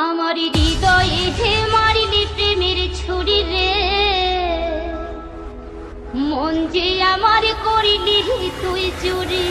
আমার হৃদয়ে যে মারিলি প্রেমের ছুরি রে। মন যে আমার করিলি তুই চুরি।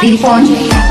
the font.